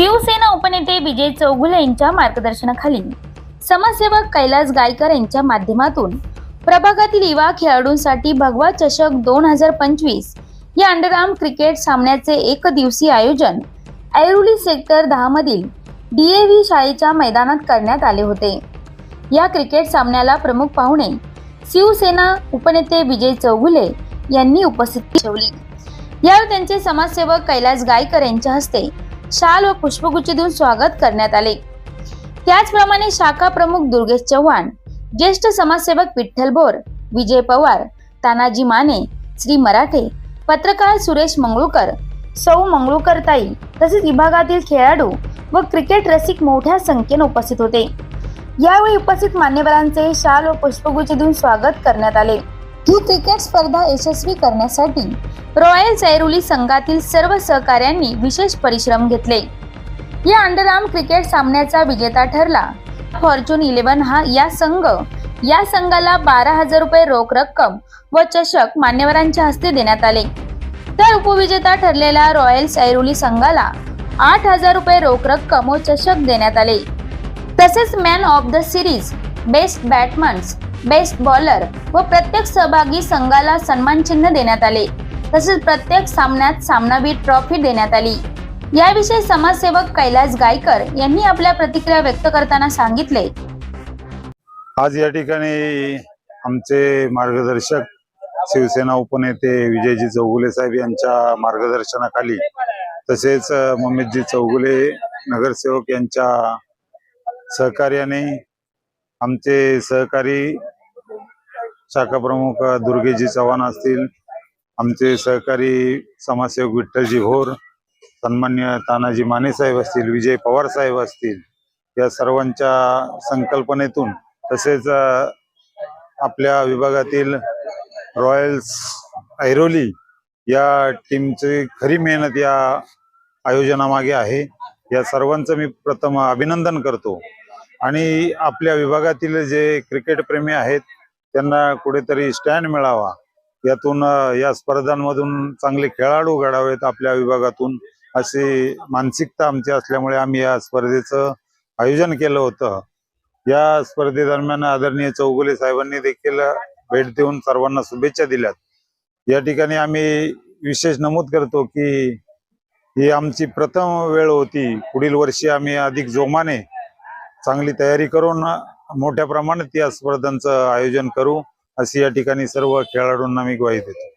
शिवसेना उपनेते विजय चौगुले यांच्या मार्गदर्शनाखाली समाजसेवक कैलास गायकर यांच्या माध्यमातून प्रभागातील युवा खेळाडूंसाठी भगवा चषक दोन हजार पंचवीस या अंडरआर्म क्रिकेट सामन्याचे एक दिवसीय आयोजन ऐरोली सेक्टर दहा मधील डीएव्ही शाळेच्या मैदानात करण्यात आले होते. या क्रिकेट सामन्याला प्रमुख पाहुणे शिवसेना उपनेते विजय चौगुले यांनी उपस्थिती ठेवली. यावेळी त्यांचे समाजसेवक कैलास गायकर यांच्या हस्ते शाल व पुष्पगुच्छ देऊन स्वागत करण्यात आले. त्याचप्रमाणे शाखा प्रमुख दुर्गेश चव्हाण ज्येष्ठ समाजसेवक विठ्ठल बोर विजय पवार तानाजी माने श्री मराठे पत्रकार सुरेश मंगळूकर सौ मंगळूकर ताई तसेच विभागातील खेळाडू व क्रिकेट रसिक मोठ्या संख्येने उपस्थित होते. यावेळी उपस्थित मान्यवरांचे शाल व पुष्पगुच्छ देऊन स्वागत करण्यात आले. ही क्रिकेट स्पर्धा यशस्वी करण्यासाठी रॉयल चैरुली संघातील सर्व सहकाऱ्यांनी विशेष परिश्रम घेतले. या अंडरआर्म क्रिकेट सामन्याचा विजेता ठरला. फॉर्च्यून इलेव्हन हा या संघ या संघाला बारा हजार रुपये रोख रक्कम व चषक मान्यवरांच्या हस्ते देण्यात आले. तर उपविजेता ठरलेल्या रॉयल्स ऐरोली संघाला आठ हजार रुपये रोख रक्कम व चषक देण्यात आले. तसेच man of the series best batsmen best bowler व प्रत्येक सहभागी संघाला सन्मान चिन्ह देण्यात आले. तसेच प्रत्येक सामन्यात सामनावीर ट्रॉफी देण्यात आली. याविषयी समाजसेवक कैलास गायकर यांनी आपल्या प्रतिक्रिया व्यक्त करताना सांगितले. आज या ठिकाणी आमचे मार्गदर्शक शिवसेना उपनेते विजयजी चौगुले साहेब यांच्या मार्गदर्शनाखाली तसेच अ, मम्मीजी चौगुले नगरसेवक यांच्या सहकार्याने आमचे सहकारी शाखा प्रमुख दुर्गेजी चव्हाण असतील आमचे सहकारी समाजसेवक विठ्ठलजी भोर सन्मान्य तानाजी माने साहेब असतील विजय पवार साहेब असतील या सर्वांच्या संकल्पनेतून तसेच आपल्या विभागातील रॉयल्स ऐरोली या टीमची खरी मेहनत या आयोजनामागे आहे. या सर्वांचं मी प्रथम अभिनंदन करतो. आणि आपल्या विभागातील जे क्रिकेटप्रेमी आहेत त्यांना कुठेतरी स्टँड मिळावा. यातून या स्पर्धांमधून चांगले खेळाडू घडावेत आपल्या विभागातून अशी मानसिकता आमची असल्यामुळे आम्ही या स्पर्धेचं आयोजन केलं होतं. या स्पर्धेदरम्यान आदरणीय चौगुले साहेबांनी देखील भेट देऊन सर्वांना शुभेच्छा दिल्यात. या ठिकाणी आम्ही विशेष नमूद करतो की ही आमची प्रथम वेळ होती. पुढील वर्षी आम्ही अधिक जोमाने चांगली तयारी करून मोठ्या प्रमाणात या स्पर्धांचं आयोजन करू अशी या ठिकाणी सर्व खेळाडूंना मी ग्वाही देतो.